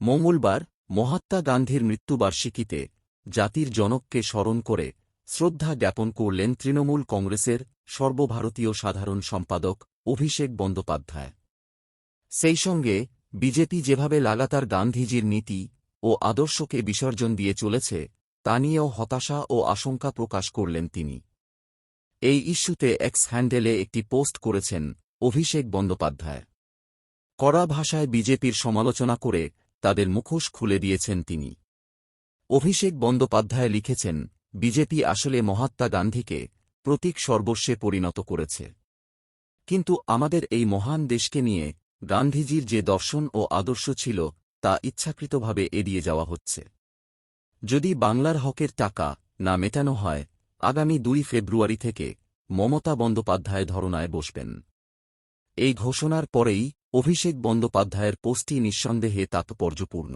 মঙ্গলবার মহাত্মা গান্ধীর মৃত্যুবার্ষিকীতে জাতির জনককে স্মরণ করে শ্রদ্ধা জ্ঞাপন করলেন তৃণমূল কংগ্রেসের সর্বভারতীয় সাধারণ সম্পাদক অভিষেক বন্দ্যোপাধ্যায়। সেই সঙ্গে বিজেপি যেভাবে লাগাতার গান্ধীজির নীতি ও আদর্শকে বিসর্জন দিয়ে চলেছে, তা নিয়েও হতাশা ও আশঙ্কা প্রকাশ করলেন তিনি। এই ইস্যুতে এক্স হ্যান্ডেলে একটি পোস্ট করেছেন অভিষেক বন্দ্যোপাধ্যায়। কড়া ভাষায় বিজেপির সমালোচনা করে তাদের মুখোশ খুলে দিয়েছেন তিনি। অভিষেক বন্দ্যোপাধ্যায় লিখেছেন, বিজেপি আসলে মহাত্মা গান্ধীকে প্রতীক সর্বস্বে পরিণত করেছে। কিন্তু আমাদের এই মহান দেশকে নিয়ে গান্ধীজির যে দর্শন ও আদর্শ ছিল, তা ইচ্ছাকৃতভাবে এড়িয়ে যাওয়া হচ্ছে। যদি বাংলার হকের টাকা না মেটানো হয়, আগামী দুই ফেব্রুয়ারি থেকে মমতা বন্দ্যোপাধ্যায় ধরনায় বসবেন। এই ঘোষণার পরেই অভিষেক বন্দ্যোপাধ্যায়ের পোস্টটি নিঃসন্দেহে তাৎপর্যপূর্ণ।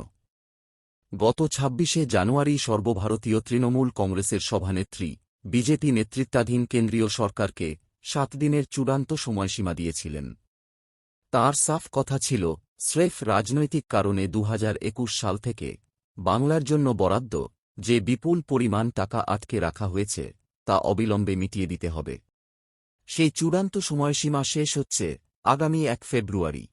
গত ছাব্বিশে জানুয়ারি সর্বভারতীয় তৃণমূল কংগ্রেসের সভানেত্রী, বিজেপি নেতৃত্বাধীন কেন্দ্রীয় সরকারকে সাত দিনের চূড়ান্ত সময়সীমা দিয়েছিলেন। তার সাফ কথা ছিল, স্রেফ রাজনৈতিক কারণে দু হাজার একুশ সাল থেকে বাংলার জন্য বরাদ্দ যে বিপুল পরিমাণ টাকা আটকে রাখা হয়েছে, তা অবিলম্বে মিটিয়ে দিতে হবে। সেই চূড়ান্ত সময়সীমা শেষ হচ্ছে আগামী এক ফেব্রুয়ারি।